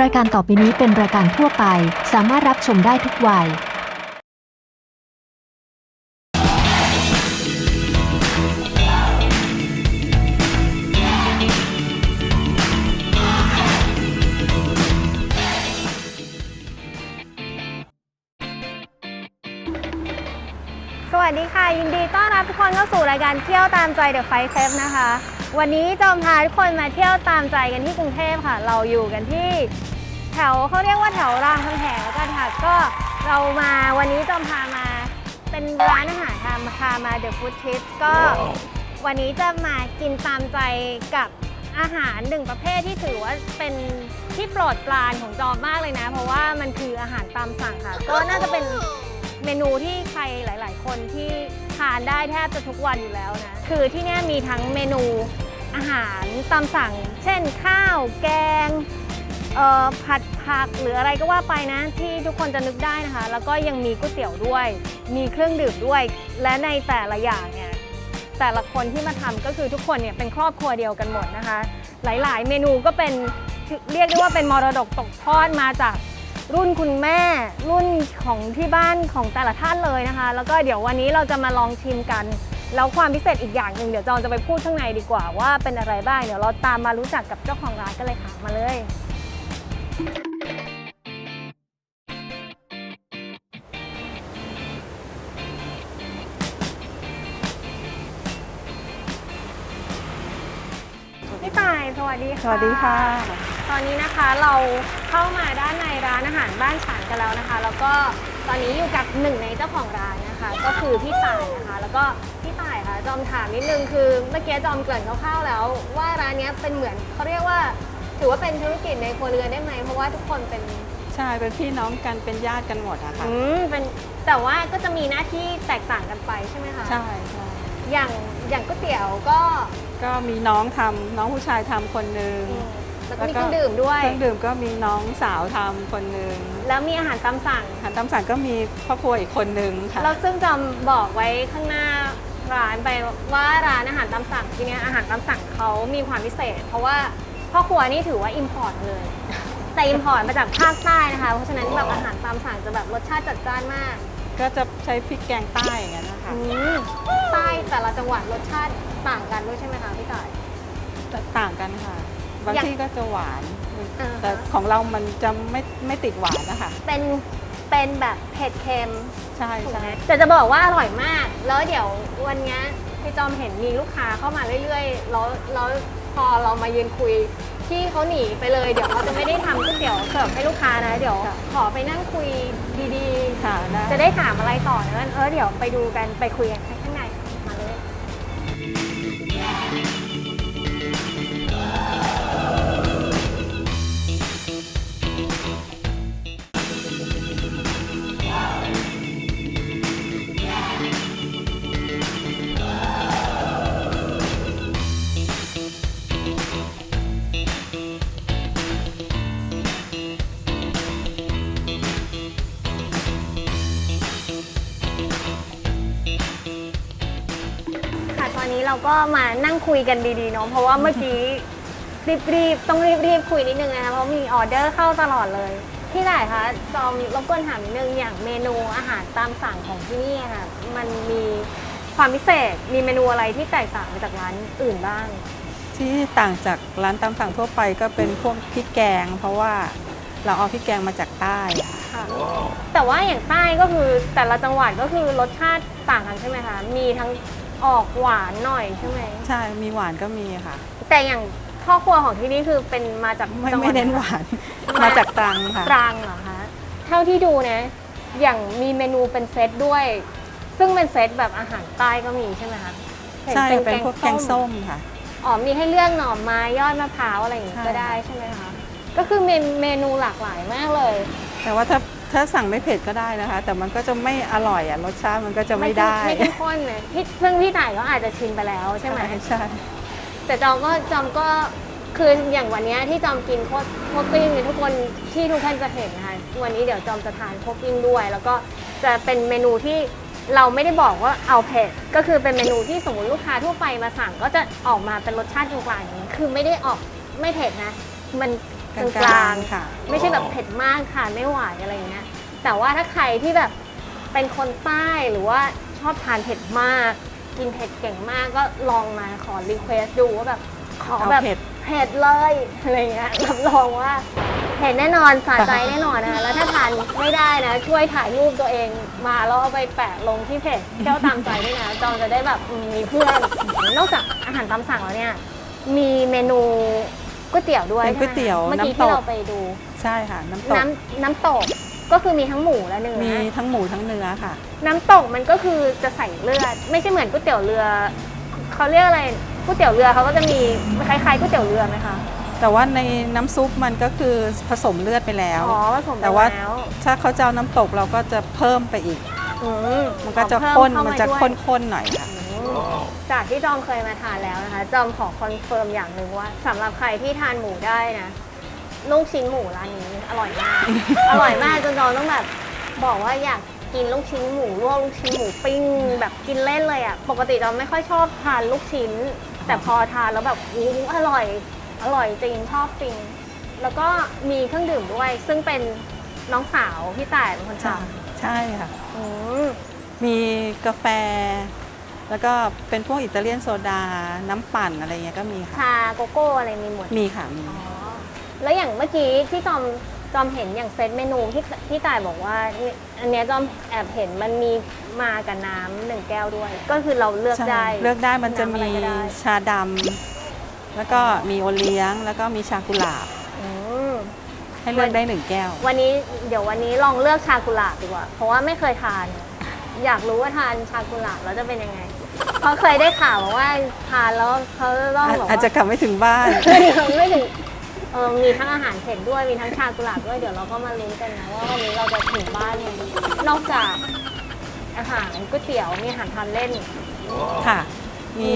รายการต่อไปนี้เป็นรายการทั่วไป สามารถรับชมได้ทุกวัย สวัสดีค่ะ ยินดีต้อนรับทุกคนเข้าสู่รายการเที่ยวตามใจเดอะไฟเซฟนะคะ วันนี้จอมพาทุกคนมาเที่ยวตามใจกันที่กรุงเทพค่ะ เราอยู่กันที่แถวเขาเรียกว่าแถวรามคำแหงแล้วกันค่ะ ก็เรามาวันนี้จอมพามาเป็นร้านอาหารค่ะมาพามาเดอะฟู้ดทิสก็ วันนี้จะมากินตามใจกับอาหารหนึ่งประเภทที่ถือว่าเป็นที่โปรดปรานของจอมมากเลยนะ เพราะว่ามันคืออาหารตามสั่งค่ะ ก็น่าจะเป็นเมนูที่ใครหลาย ๆ คนที่ทานได้แทบจะทุกวันอยู่แล้วนะ คือที่นี่มีทั้งเมนู อาหารตามสั่ง เช่นข้าวแกงผัดผักหรืออะไรก็ว่าไปนะ ที่ทุกคนจะนึกได้นะคะ แล้วก็ยังมีก๋วยเตี๋ยวด้วย มีเครื่องดื่มด้วย และในแต่ละอย่างเนี่ยแต่ละคนที่มาทำก็คือทุกคนเนี่ยเป็นครอบครัวเดียวกันหมดนะคะ หลายๆ เมนูก็เป็นเรียกได้ว่าเป็นมรดกตกทอดมาจากรุ่นคุณแม่ รุ่นของที่บ้านของแต่ละท่านเลยนะคะ แล้วก็เดี๋ยววันนี้เราจะมาลองชิมกัน แล้วความพิเศษอีกอย่างหนึ่งเดี๋ยวจองจะไปพูดข้างในดีกว่าว่าเป็นอะไรบ้างเดี๋ยวเราตามมารู้จักกับเจ้าของร้านกันเลยค่ะมาเลยพี่ตายสวัสดีค่ะ สวัสดีค่ะ ตอนนี้นะคะเราเข้ามาด้านในร้านอาหารบ้านฉานกันแล้วนะคะ แล้วก็ตอนนี้อยู่กับหนึ่งในเจ้าของร้านนะคะ ก็คือพี่ต่ายนะคะ แล้วก็พี่ต่ายค่ะ จอมถามนิดนึงคือเมื่อกี้จอมเกริ่นคร่าวๆแล้ว ว่าร้านเนี้ยเป็นเหมือนเขาเรียกว่า ถือว่าเป็นธุรกิจในครัวเรือนได้ไหมเพราะว่าทุกคนเป็นใช่เป็นพี่น้องกันเป็นญาติกันหมดอะค่ะอืมเป็นแต่ว่าก็จะมีหน้าที่แตกต่างกันไปใช่ไหมคะใช่ใช่อย่างอย่างก๋วยเตี๋ยวก็ก็มีน้องทำน้องผู้ชายทำคนหนึ่งอืมแล้วก็มีเครื่องดื่มด้วย เครื่องดื่มก็มีน้องสาวทำคนหนึ่งแล้วมีอาหารตามสั่งอาหารตามสั่งก็มีครอบครัวอีกคนหนึ่งค่ะ เราซึ่งจำบอกไว้ข้างหน้า ร้านไปว่าร้านอาหารตามสั่งที่เนี้ยอาหารตามสั่งเขามีความพิเศษ เพราะว่าพ่อครัวนี่ถือว่าอิมพอร์ตเลย แต่อิมพอร์ตมาจากภาคใต้นะคะ เพราะฉะนั้นแบบอาหารตามสั่งจะแบบรสชาติจัดจ้านมากก็จะใช้พริกแกงใต้อย่างนั้นนะคะ อืมใต้แต่ละจังหวัดรสชาติต่างกันด้วยใช่ไหมคะพี่ต่าย ต่างกันค่ะ บางอย่างที่ก็จะหวาน อ่าฮะ แต่ของเรามันจะไม่ไม่ติดหวานนะคะ เป็น เป็นแบบเผ็ดเค็มใช่ถูกใช่ไหมแต่จะบอกว่าอร่อยมาก แล้วเดี๋ยววันเนี้ยพี่จอมเห็นมีลูกค้าเข้ามาเรื่อยๆ แล้วแล้วพอเรามายืนคุยที่เขาหนีไปเลย เดี๋ยวเขาจะไม่ได้ทำก๋วยเตี๋ยวเสิร์ฟให้ลูกค้านะ เดี๋ยวขอไปนั่งคุยดีค่ะได้ ๆ จะได้ถามอะไรต่อนะเออเดี๋ยวไปดูกันไปคุยกันข้างใน คุยกันดีๆเนาะเพราะว่าเมื่อกี้รีบๆต้องรีบๆคุยนิดนึงนะคะเพราะมีออเดอร์เข้าตลอดเลยพี่หลายคะจอมรบกวนถามนิดนึงอย่างเมนูอาหารตามสั่งของที่นี่อะค่ะมันมีความพิเศษมีเมนูอะไรที่แตกต่างจากร้านอื่นบ้าง ที่ต่างจากร้านตามสั่งทั่วไปก็เป็นพวกพริกแกง เพราะว่าเราเอาพริกแกงมาจากใต้อะค่ะแต่ว่าอย่างใต้ก็คือแต่ละจังหวัดก็คือรสชาติต่างกันใช่ไหมคะมีทั้ง ออกหวานหน่อยใช่ไหม ใช่มีหวานก็มีค่ะ แต่อย่างพ่อครัวของที่นี่คือเป็นมาจากไม่จังหวัไม่ดเน้นหวานมาจากตรังค่ะ ตรังเหรอคะ เท่าที่ดูนะ อย่างมีเมนูเป็นเซตด้วย ซึ่งเป็นเซตแบบอาหารใต้ก็มีใช่ไหมคะห็ใช่เป็นพวกแกงส้มค่ะ อ๋อมีให้เลือกหน่อไม้ยอดมะพร้าวอะไรอย่างงี้ใช่ ก็ได้ใช่ไหมคะ ก็คือเมนเมนูหลากหลายมากเลย แต่ว่าถ้า ถ้าสั่งไม่เผ็ดก็ได้นะคะ แต่มันก็จะไม่อร่อยอะรสชาติมันก็จะไม่ได้ไม่เข้มข้นเลยพี่ซึ่งพี่ต่ายก็อาจจะชินไปแล้วใช่ไหมใช่แต่จอมก็จอมก็คืออย่างวันเนี้ยที่จอมกินโคตรโคตรปิ้งเนี่ยทุกคนที่ทุกท่านจะเห็นนะคะวันนี้เดี๋ยวจอมจะทานโคตรปิ้งด้วย แล้วก็จะเป็นเมนูที่เราไม่ได้บอกว่าเอาเผ็ดก็คือเป็นเมนูที่สมมติลูกค้าทั่วไปมาสั่งก็จะออกมาเป็นรสชาติกลางๆอย่างนี้คือไม่ได้ออกไม่เผ็ดนะ มัน กกลาลางงๆค่ะๆไม่ใช่แบบเผ็ดมากทานไม่ไหวอะไรอย่างเงี้ย แต่ว่าถ้าใครที่แบบเป็นคนใต้หรือว่าชอบทานเผ็ดมาก กินเผ็ดเก่งมากก็ลองมาขอรีเควสดูว่าแบบขอเอาแบบเผ็ด เผ็ดเลยอะไรเงี้ยรับรองว่าเผ็ดแน่นอนสะใจแน่นอนนะคะแล้วถ้าทานไม่ได้นะ ช่วยถ่ายรูปตัวเองมาแล้วเอาไปแปะลงที่เพจเที่ยวตามใจด้วยนะจองจะได้แบบอืมมีเพื่อนนอกจากอาหารตามสั่งแล้วเนี่ย มีเมนู ก๋วยเตี๋ยวด้วยเป็นก๋วยเตี๋ยวใช่ไหมคะเมื่อกี้น้ำตก ที่เราไปดู ใช่ค่ะ น้ำตกน้ำน้ำตกก็คือมีทั้งหมูและเนื้อมีทั้งหมูทั้งเนื้อค่ะ น้ำตกมันก็คือจะใส่เลือด ไม่ใช่เหมือนก๋วยเตี๋ยวเรือเขาเรียกอะไรก๋วยเตี๋ยวเรือเขาก็จะมีคล้ายๆก๋วยเตี๋ยวเรือไหมคะแต่ว่าในน้ำซุปมันก็คือผสมเลือดไปแล้ว อ๋อผสมไปแต่ว่า แล้วถ้าเขาจะเอาน้ำตกเราก็จะเพิ่มไปอีก อืมันก็จะขอข้นเพิ่มันเข้าาจะด้วย ข้นๆหน่อยค่ะอืม จากที่จอมเคยมาทานแล้วนะคะ จอมขอคอนเฟิร์มอย่างหนึ่งว่าสำหรับใครที่ทานหมูได้นะลูกชิ้นหมูร้านนี้อร่อยมาก อร่อยมากจนจอมต้องแบบบอกว่าอยากกินลูกชิ้นหมูลวกลูกชิ้นหมูปิ้ง แบบกินเล่นเลยอะปกติจอมไม่ค่อยชอบทานลูกชิ้น แต่พอทานแล้วแบบอู้อร่อย อร่อยจริงชอบจริง แล้วก็มีเครื่องดื่มด้วย ซึ่งเป็นน้องสาวพี่แต่ายเป็นคนทใช่ใช่ค่ะำอืมมีกาแฟ แล้วก็เป็นพวกอิตาเลียนโซดา น้ำปั่นอะไรเงี้ยก็มีค่ะ ชาโกโก้อะไรมีหมด มีค่ะมีอ๋อแล้วอย่างเมื่อกี้ที่จอมจอมเห็นอย่างเซตเมนูที่ที่ต่ายบอกว่าเนี่ยอันเนี้ยจอมแอบเห็นมันมีมากับน้ำหนึ่งแก้วด้วย ก็คือเราเลือกใช่ได้เลือกได้มันจะำอมีไรก็ได้ชาดำแล้วก็มีโอเลี้ยง แล้วก็มีชากุหลาบ อืม ให้เลือกได้หนึ่งแก้ว วันนี้เดี๋ยววันนี้ลองเลือกชากุหลาบดีกว่า เพราะว่าไม่เคยทาน อยากรู้ว่าทานชากุหลาบแล้วจะเป็นยังไง เพราะเคยได้ข่าวมาว่าทานแล้วเขาจะต้องบอกอาจจะว่า กลับไม่ถึงบ้าน ไม่ถึงเออมีทั้งอาหารเผ็ดด้วยมีทั้งชากุหลาบด้วยเดี๋ยวเราก็มาลุ้นกันนะว่าวันนี้เราจะถึงบ้านยังไงนอกจากอาหารก๋วยเตี๋ยวมีอาหารทานเล่น ค่ะ มี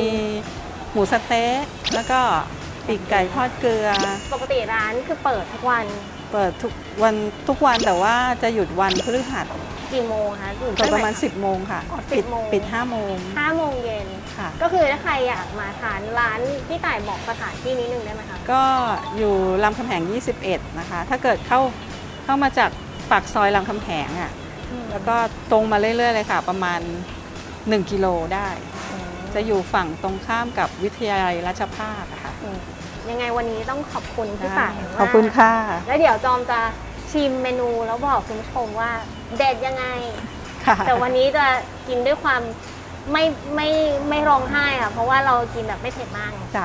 หมูสะเต๊ะแล้วก็ปีกไก่ทอดเกลือ ปกติร้านคือเปิดทุกวัน เปิดทุกวันทุกวันแต่ว่าจะหยุดวันพฤหัส กี่โมงคะอยู่เปิดตั้งประมาณแต่10 โมงค่ะ อ๋อปิด10โมง ปิด5โมงห้าโมงเย็น ค่ะ ก็คือถ้าใครอยากมาทานร้านพี่ต่ายบอกสถานที่นิดนึงได้ไหมคะ ก็อยู่รามคำแหง 21 นะคะ ถ้าเกิดเข้าเข้ามาจากปากซอยรามคำแหงอะ แล้วก็ตรงมาเรื่อยๆเลยค่ะ ประมาณ 1 กิโลได้ จะอยู่ฝั่งตรงข้ามกับวิทยาลัยราชภัฏนะคะอืมยังไงวันนี้ต้องขอบคุณพี่ต่ายมากขอบคุณค่ะ แล้วเดี๋ยวจอมจะชิมเมนูแล้วบอกคุณผู้ชมว่า เด็ดยังไง ค่ะ แต่วันนี้จะกินด้วยความไม่ไม่ไม่ร้องไห้ค่ะเพราะว่าเรากินแบบไม่เผ็ดมากจ้ะ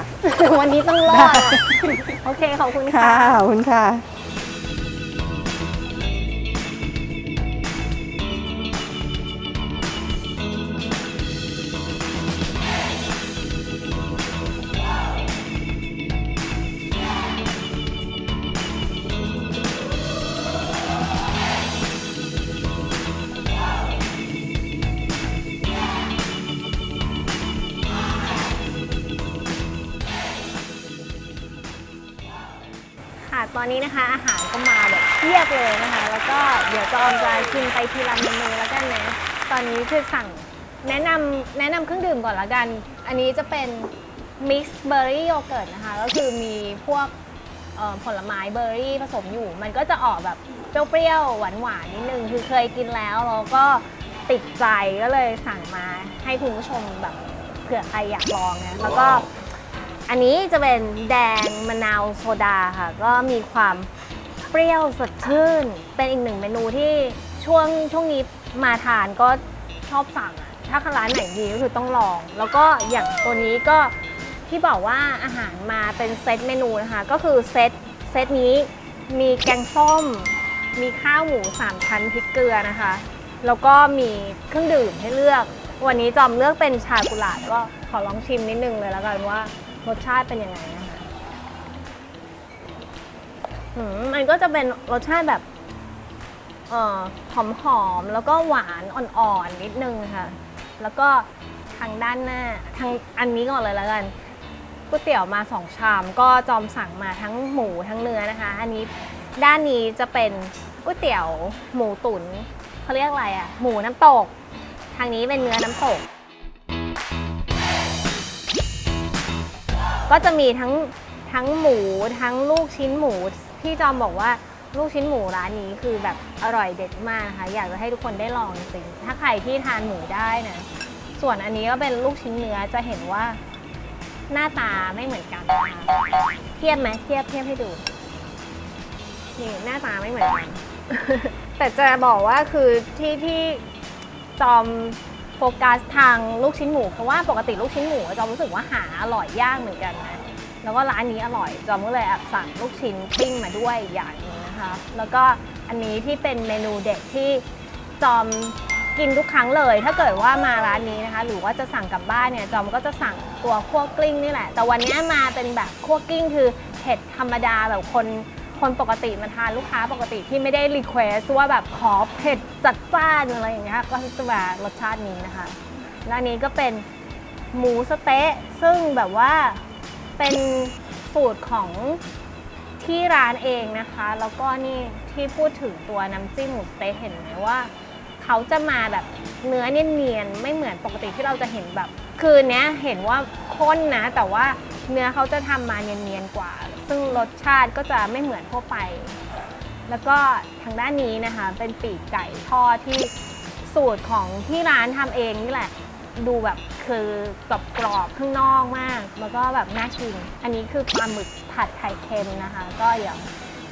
วันนี้ต้องรอดอะโอเค ขอบคุณค่ะ ค่ะขอบคุณค่ะ อนนี้นะคะ อาหารก็มาแบบเพียบเลยนะคะ แล้วก็เดี๋ยวจอมจะชิมไปทีละเมนูแล้วกันนะตอนนี้คือสั่งแนะนำแนะนำเครื่องดื่มก่อนละกัน อันนี้จะเป็น mix berry yogurt นะคะ ก็คือมีพวกผลไม้เบอร์รี่ผสมอยู่ มันก็จะออกแบบเปรี้ยวๆหวานๆนิดนึง คือเคยกินแล้วแล้วก็ติดใจก็เลยสั่งมาให้คุณผู้ชมแบบเผื่อใครอยากลองนะแล้วก็ อันนี้จะเป็นแดงมะนาวโซดาค่ะ ก็มีความเปรี้ยวสดชื่น เป็นอีกหนึ่งเมนูที่ช่วงช่วงนี้มาทานก็ชอบสั่งอะถ้าร้านไหนดีก็คือต้องลอง แล้วก็อย่างตัวนี้ก็ที่บอกว่าอาหารมาเป็นเซตเมนูนะคะ ก็คือเซตเซตนี้มีแกงส้ม มีข้าวหมูสามชั้นพริกเกลือนะคะ แล้วก็มีเครื่องดื่มให้เลือก วันนี้จอมเลือกเป็นชากุหลาบก็ขอลองชิมนิดนึงเลยแล้วกันว่า รสชาติเป็นยังไงนะคะอืมมันก็จะเป็นรสชาติแบบเอ่อหอมๆแล้วก็หวานอ่อนๆนิดนึงค่ะ แล้วก็ทางด้านหน้าทางอันนี้ก่อนเลยแล้วกันก๋วยเตี๋ยวมาสองชามก็จอมสั่งมาทั้งหมูทั้งเนื้อนะคะ อันนี้ด้านนี้จะเป็นก๋วยเตี๋ยวหมูตุ๋นเขาเรียกอะไรอะหมูน้ำตก ทางนี้เป็นเนื้อน้ำตก ก็จะมีทั้งทั้งหมูทั้งลูกชิ้นหมู พี่จอมบอกว่าลูกชิ้นหมูร้านนี้คือแบบอร่อยเด็ดมากนะคะอยากจะให้ทุกคนได้ลองจริงถ้าใครที่ทานหมูได้นะส่วนอันนี้ก็เป็นลูกชิ้นเนื้อจะเห็นว่าหน้าตาไม่เหมือนกันนะคะเทียบไหมเทียบเทียบให้ดูนี่หน้าตาไม่เหมือนกันแต่จะบอกว่าคือที่ที่จอม โฟกัสทางลูกชิ้นหมู เพราะว่าปกติลูกชิ้นหมูจอมรู้สึกว่าหาอร่อยยากเหมือนกันนะแล้วก็ร้านนี้อร่อยจอมก็เลยแอบสั่งลูกชิ้นปิ้งมาด้วยอย่างหนึงนะคะแล้วก็อันนี้ที่เป็นเมนูเด็ดที่จอมกินทุกครั้งเลย ถ้าเกิดว่ามาร้านนี้นะคะ หรือว่าจะสั่งกลับบ้านเนี่ยจอมก็จะสั่งตัวคั่วกลิ้งนี่แหละ แต่วันนี้มาเป็นแบบคั่วกลิ้งคือเผ็ดธรรมดาแบบคน คนปกติมาทานลูกค้าปกติที่ไม่ได้รีเควสว่าแบบขอเผ็ดจัดจ้านอะไรอย่างเงี้ยก็จะแบบรสชาตินี้นะคะแล้วนี้ก็เป็นหมูสเต๊ะซึ่งแบบว่าเป็นสูตรของที่ร้านเองนะคะ แล้วก็นี่ที่พูดถึงตัวน้ำจิ้มหมูสเต๊ะเห็นไหมว่า เขาจะมาแบบเนื้อเนียนๆไม่เหมือนปกติที่เราจะเห็นแบบ คือเนี้ยเห็นว่าข้นนะ แต่ว่าเนื้อเขาจะทำมาเนียนๆกว่า ซึ่งรสชาติก็จะไม่เหมือนทั่วไป แล้วก็ทางด้านนี้นะคะ เป็นปีกไก่ทอดที่สูตรของที่ร้านทำเองนี่แหละ ดูแบบคือกรอบกรอบๆข้างนอกมาก แล้วก็แบบน่ากิน อันนี้คือปลาหมึกผัดไข่เค็มนะคะ ก็เดี๋ยว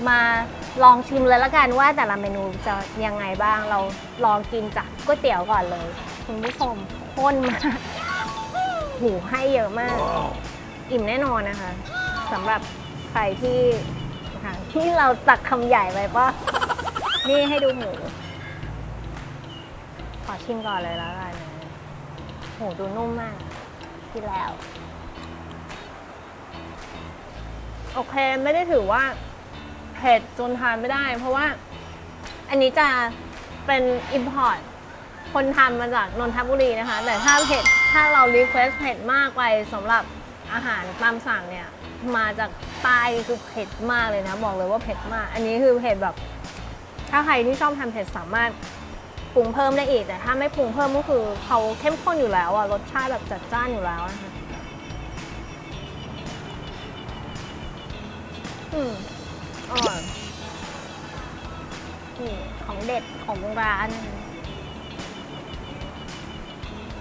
มาลองชิมเลยละกันว่าแต่ละเมนูจะยังไงบ้าง เราลองกินจากก๋วยเตี๋ยวก่อนเลย คุณผู้ชมข้นมากหูให้เยอะมาก อิ่มแน่นอนนะคะสำหรับ ใครที่ที่เราตักคำใหญ่ไปปะนี่ให้ดูหมู ขอชิมก่อนเลยแล้วกันนะโหดูนุ่มมากกินแล้ว โอเคไม่ได้ถือว่าเผ็ดจนทานไม่ได้ เพราะว่า อันนี้จะเป็นอิมพอร์ตคนทำมาจากนนทบุรีนะคะ แต่ถ้าเผ็ดถ้าเรารีเควสเผ็ดมากไปสำหรับอาหารตามสั่งเนี่ย มาจากใต้คือเผ็ดมากเลยนะ บอกเลยว่าเผ็ดมาก อันนี้คือเผ็ดแบบ ถ้าใครที่ชอบทานเผ็ดสามารถปรุงเพิ่มได้อีกแต่ถ้าไม่ปรุงเพิ่มก็คือเขาเข้มข้นอยู่แล้วอะรสชาติแบบจัดจ้านอยู่แล้วนะคะอืมอร่อยนี่ของเด็ดของร้านนะคะ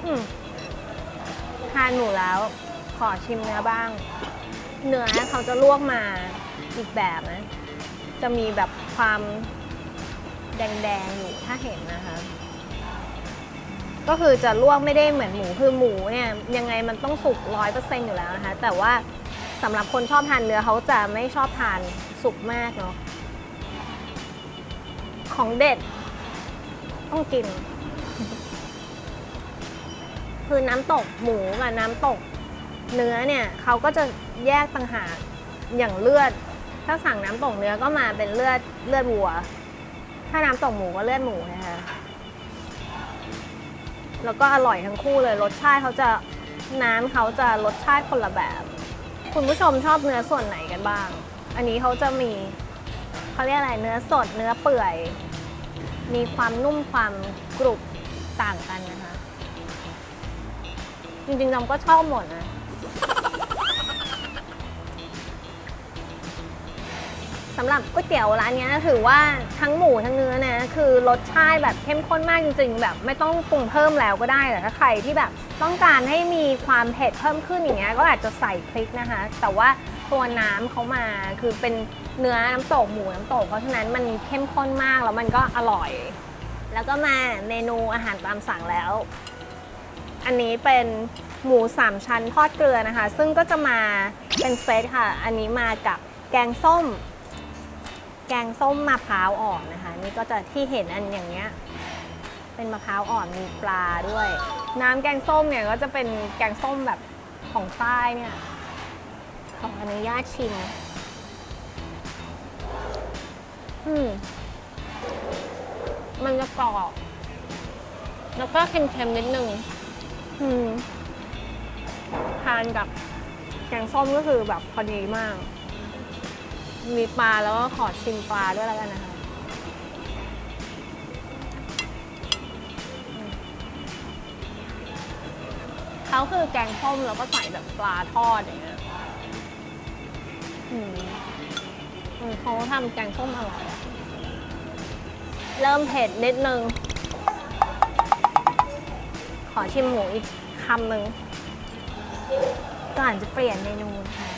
อืมทานหมูแล้ว ขอชิมเนื้อบ้าง เนื้อเขาจะลวกมาอีกแบบนะ จะมีแบบความแดงๆอยู่ถ้าเห็นนะคะ ก็คือจะลวกไม่ได้เหมือนหมูคือหมูเนี่ยยังไงมันต้องสุกร้อยเปอร์เซ็นต์อยู่แล้วนะคะ แต่ว่าสำหรับคนชอบทานเนื้อเขาจะไม่ชอบทานสุกมากเนาะของเด็ดต้องกิน คือน้ำตกหมูกับน้ำตก เนื้อเนี่ยเขาก็จะแยกต่างหากอย่างเลือด ถ้าสั่งน้ำตกเนื้อก็มาเป็นเลือดเลือดวัว ถ้าน้ำตกหมูก็เลือดหมูนะคะแล้วก็อร่อยทั้งคู่เลยรสชาติเขาจะน้ำเขาจะรสชาติคนละแบบ คุณผู้ชมชอบเนื้อส่วนไหนกันบ้าง อันนี้เขาจะมีเขาเรียกอะไรเนื้อสดเนื้อเปื่อย มีความนุ่มความกรุบต่างกันนะคะ จริงๆจำก็ชอบหมดนะ สำหรับก๋วยเตี๋ยวร้านเนี้ยถือว่าทั้งหมูทั้งเนื้อนะคือรสชาติแบบเข้มข้นมากจริงๆ แบบไม่ต้องปรุงเพิ่มแล้วก็ได้แต่ถ้าใครที่แบบต้องการให้มีความเผ็ดเพิ่มขึ้นอย่างเงี้ยก็อาจจะใส่พริกนะคะ แต่ว่าตัวน้ำเขามาคือเป็นเนื้อน้ำตกหมูน้ำตก เพราะฉะนั้นมันเข้มข้นมากแล้วมันก็อร่อย แล้วก็มาเมนูอาหารตามสั่งแล้ว อันนี้เป็นหมูสามชั้นทอดเกลือนะคะ ซึ่งก็จะมาเป็นเซตค่ะ อันนี้มากับแกงส้ม แกงส้มมะพร้าวอ่อนนะคะ นี่ก็จะที่เห็นอันอย่างเงี้ยเป็นมะพร้าวอ่อนมีปลาด้วย น้ำแกงส้มเนี่ยก็จะเป็นแกงส้มแบบของใต้เนี่ยขออนุญาตชิมอืมมันจะกรอบแล้วก็เค็มๆนิดนึงอืมทานกับแกงส้มก็คือแบบพอดีมาก มีปลาแล้วก็ขอชิมปลาด้วยแล้วกันนะคะเขาคือแกงส้มแล้วก็ใส่แบบปลาทอดอย่างเงี้ยอืมเขาทำแกงส้มอร่อยเริ่มเผ็ดนิดนึง ขอชิมหมูอีกคำหนึ่งก่อนจะเปลี่ยนเมนูนะคะ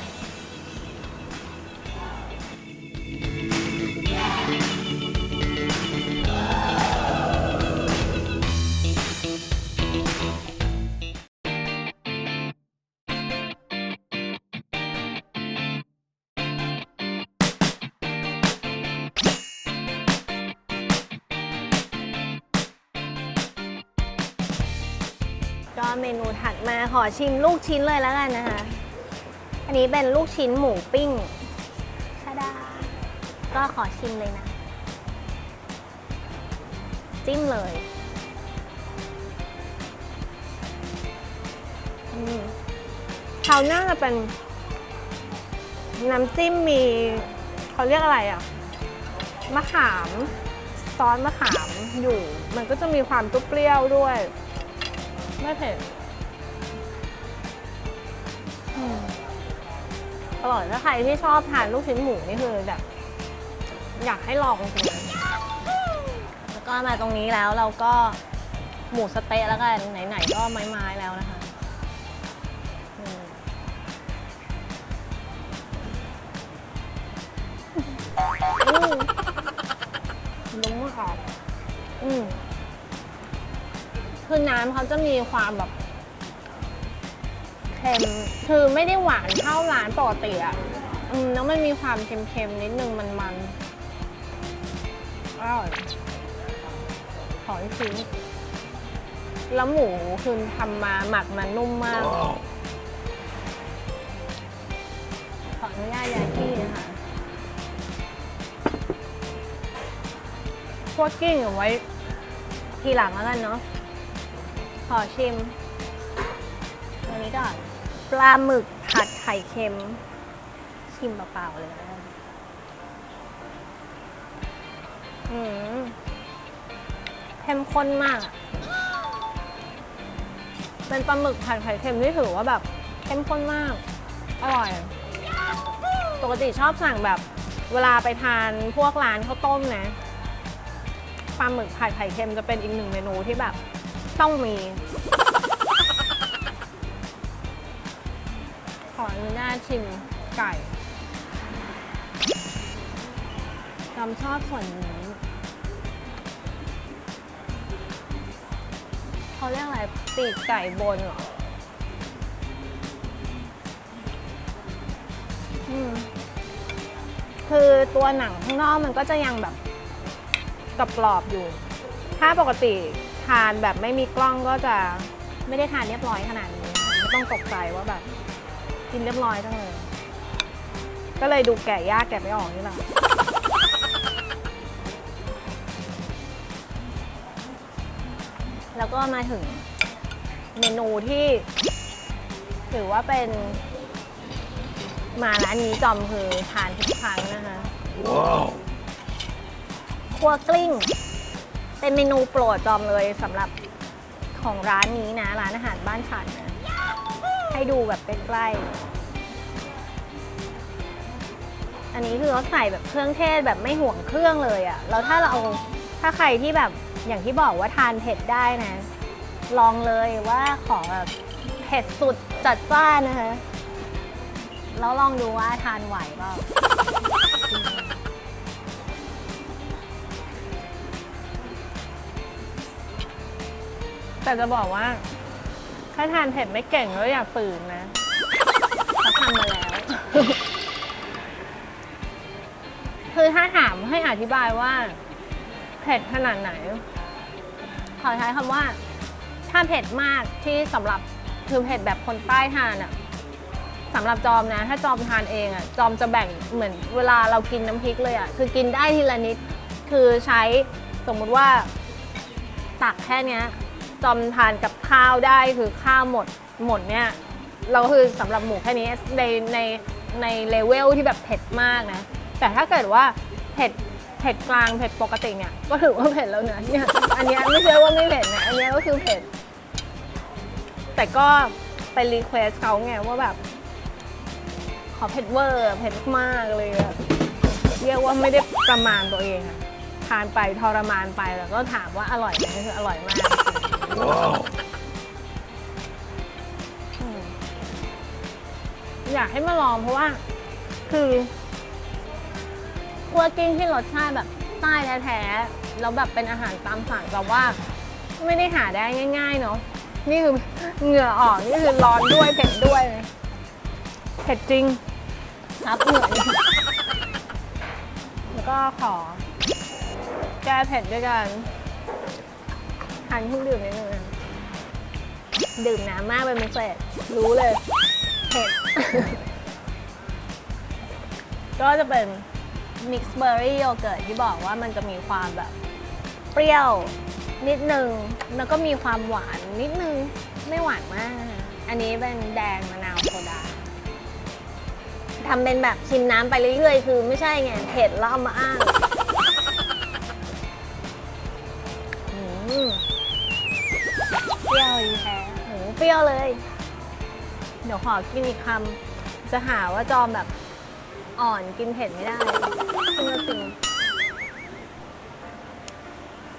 ขอชิมลูกชิ้นเลยแล้วกันนะคะ อันนี้เป็นลูกชิ้นหมูปิ้งชาดา ก็ขอชิมเลยนะ จิ้มเลยอืมคราวหน้าจะเป็น น้ำจิ้มมี เขาเรียกอะไรอะ มะขามซอสมะขามอยู่ มันก็จะมีความเปรี้ยวด้วย ไม่เผ็ด อร่อยถ้าใครที่ชอบทานลูกชิ้นหมูนี่คือแบบ อยากให้ลองจริงๆแล้วก็มาตรงนี้แล้วเราก็หมูสะเต๊ะแล้วกันไหนๆก็ไม้ๆแล้วนะคะอืมอืมลุ้มมากอืมคือน้ำเขาจะมีความแบบ เค็มคือไม่ได้หวานเท่าร้านปกติอะอืมแล้วมันมีความเค็มๆ นิดนึงมันๆอร่อยขออีกทีแล้วหมูคือทำมาหมักมันนุ่มมาก ขออนุญาตยายที่นะคะพวกกิ้งเอาไว้ ทีหลังแล้วกันเนาะ ขอชิมตัวนี้ก่อน ปลาหมึกผัดไข่เค็ม ชิมเปล่าๆเลยนอืมเข้มข้นมาก เป็นปลาหมึกผัดไข่เค็มที่ถือว่าแบบเข้มข้นมาก อร่อย ปกติชอบสั่งแบบเวลาไปทานพวกร้านข้าวต้มนะปลาหมึกผัดไข่เค็มจะเป็นอีกหนึ่งเมนูที่แบบต้องมี ออนุญาชิมไก่จำชอบส่วนนี้เขาเรียกอะไรปีกไก่บนเหรออืมคือตัวหนังข้างนอกมันก็จะยังแบบกรอบๆอยู่ ถ้าปกติทานแบบไม่มีกล้องก็จะไม่ได้ทานเรียบร้อยขนาดนี้ ไม่ต้องตกใจว่าแบบ กินเรียบร้อยจังเลย ก็เลยดูแกะยากแกะไม่ออกนี่แหละแล้วก็มาถึงเมนูที่ถือว่าเป็นมาร้านนี้จอมคือทานทุกครั้งนะคะคั่วกลิ้ง เป็นเมนูโปรดจอมเลยสำหรับของร้านนี้นะ ร้านอาหารบ้านฉันนะ ให้ดูแบบใกล้ๆอันนี้คือเขาใส่แบบเครื่องเทศแบบไม่ห่วงเครื่องเลยอะ่ะแล้วถ้าเราถ้าใครที่แบบอย่างที่บอกว่าทานเผ็ดได้นะ ลองเลยว่าขอแบบเผ็ดสุดจัดจ้านนะคะแล้วลองดูว่าทานไหวเปล่าแต่จะบอกว่า ถ้าทานเผ็ดไม่เก่งแล้วอย่าฝืนนะเขาทำมาแล้ว คือถ้าถามให้อธิบายว่าเผ็ดขนาดไหน ขอใช้คำว่า ถ้าเผ็ดมากที่สำหรับคือเผ็ดแบบคนใต้ทานอะสำหรับจอมนะ ถ้าจอมทานเองอะจอมจะแบ่งเหมือนเวลาเรากินน้ำพริกเลยอะคือกินได้ทีละนิด คือใช้สมมุติว่าตักแค่เนี้ย จอมทานกับข้าวได้คือข้าวหมดหมดเนี่ยเราคือสำหรับหมูแค่นี้ในในในเลเวลที่แบบเผ็ดมากนะ แต่ถ้าเกิดว่าเผ็ดเผ็ดกลางเผ็ดปกติเนี่ยก็ถือว่าเผ็ดแล้วเนะเนี่ยอันนี้ไม่ใช่ว่าไม่เผ็ดนะ อันนี้ก็คือเผ็ด แต่ก็ไปรีเควสเขาไงว่าแบบ ขอเผ็ดเวอร์เผ็ดมากเลยเรียกว่าไม่ได้ประมาณตัวเองอะทานไปทรมานไปแล้วก็ถามว่าอร่อยไหมคืออร่อยมาก อืมอยากให้มาลองเพราะว่า คือคั่วกลิ้งที่รสชาติแบบใต้แท้ๆแล้วแบบเป็นอาหารตามสั่งแต่ว่า ไม่ได้หาได้ง่ายๆเนาะนี่คือเหงื่อออกนี่คือร้อนด้วยเผ็ดด้วยเผ็ดจริงรับเหงื่อนี่แล้วก็ขอ แก้เผ็ดด้วยกันานเครื่องดื่มนิดนึงนะดื่มน้ำมากเป็นพิเศษรู้เลยเผ็ด ก็จะเป็น mix berry yogurt ที่บอกว่ามันจะมีความแบบ เปรี้ยวนิดนึง แล้วก็มีความหวานนิดนึง ไม่หวานมาก อันนี้เป็นแดงมะนาวโซดาทำเป็นแบบชิมน้ำไปเรื่อยๆ คือไม่ใช่ไงเผ็ดแล้วเอามาอ้าง ปรี้ยวเลย เดี๋ยวขอกินอีกคำจะหาว่าจอมแบบอ่อนกินเผ็ดไม่ได้ซึ่งก็จริง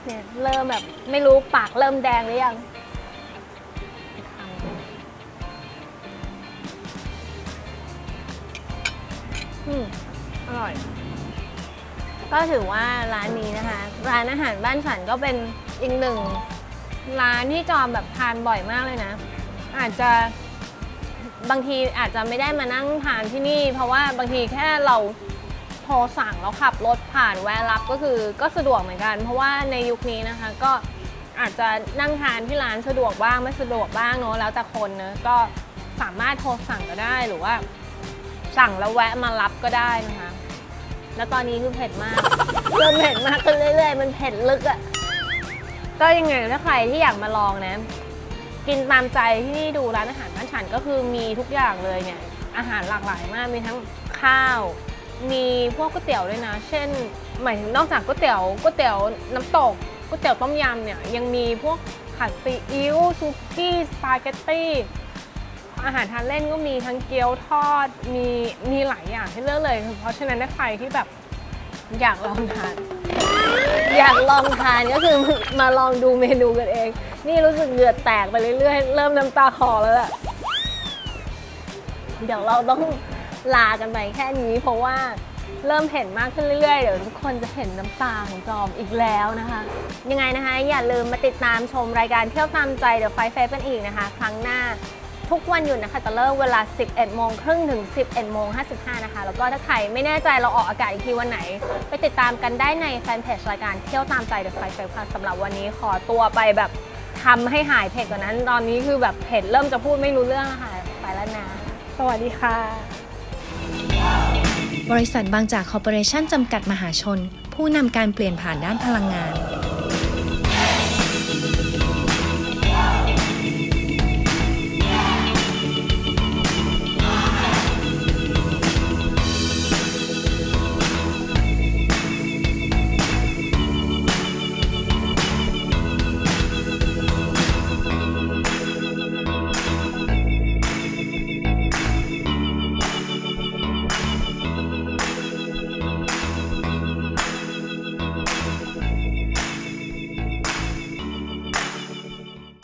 เนี่ยเริ่มแบบไม่รู้ปากเริ่มแดงหรือยังอืมอร่อย ก็ถือว่าร้านนี้นะคะ ร้านอาหารบ้านฉันก็เป็นอีกหนึ่ง ร้านที่จอมแบบทานบ่อยมากเลยนะ อาจจะบางทีอาจจะไม่ได้มานั่งทานที่นี่ เพราะว่าบางทีแค่เราโทรสั่งแล้วขับรถผ่านแวะรับก็คือก็สะดวกเหมือนกัน เพราะว่าในยุคนี้นะคะก็อาจจะนั่งทานที่ร้านสะดวกบ้างไม่สะดวกบ้างเนอะแล้วแต่คนเนอะก็สามารถโทรสั่งก็ได้หรือว่า สั่งแล้วแวะมารับก็ได้นะคะ แล้วตอนนี้คือเผ็ดมาก เริ่มเผ็ดมากขึ้นเรื่อยๆ มันเผ็ดลึกอะ ก็ยังไงถ้าใครที่อยากมาลองนะ กินตามใจที่นี่ดูร้านอาหารบ้านฉันก็คือมีทุกอย่างเลยเนี่ย อาหารหลากหลายมากมีทั้งข้าว มีพวกก๋วยเตี๋ยวด้วยนะ เช่นหมายถึงนอกจากก๋วยเตี๋ยวก๋วยเตี๋ยวน้ำตกก๋วยเตี๋ยวต้มยำเนี่ยยังมีพวกผัดซีอิ๊วซุกี้สปาเกตตี้อาหารทานเล่นก็มีทั้งเกี๊ยวทอดมีมีหลายอย่างให้เลือกเลย เพราะฉะนั้นถ้าใครที่แบบอยากลองทาน อยากลองทานก็คือมาลองดูเมนูกันเอง นี่รู้สึกเหงื่อแตกไปเรื่อยๆ เริ่มน้ำตาคลอแล้วแหละเดี๋ยวเราต้องลากันไปแค่นี้ เพราะว่าเริ่มเห็นมากขึ้นเรื่อยๆ เดี๋ยวทุกคนจะเห็นน้ำตาของจอมอีกแล้วนะคะ ยังไงนะคะ อย่าลืมมาติดตามชมรายการเที่ยวตามใจเดี๋ยวไฟเฟสกันอีกนะคะ ครั้งหน้า ทุกวันหยุดนะคะจะเลิกเวลา 11 โมงครึ่งถึง 11 โมง 55 นะคะ แล้วก็ถ้าใครไม่แน่ใจเราออกอากาศอีกทีวันไหน ไปติดตามกันได้ในแฟนเพจรายการเที่ยวตามใจเดอะไฟเฟสค่ะสำหรับวันนี้ขอตัวไปแบบทำให้หายเผ็ดกว่านั้น ตอนนี้คือแบบเผ็ดเริ่มจะพูดไม่รู้เรื่องแล้วค่ะไปแล้วนะ สวัสดีค่ะบริษัทบางจากคอร์ปอเรชั่นจำกัดมหาชน ผู้นำการเปลี่ยนผ่านด้านพลังงาน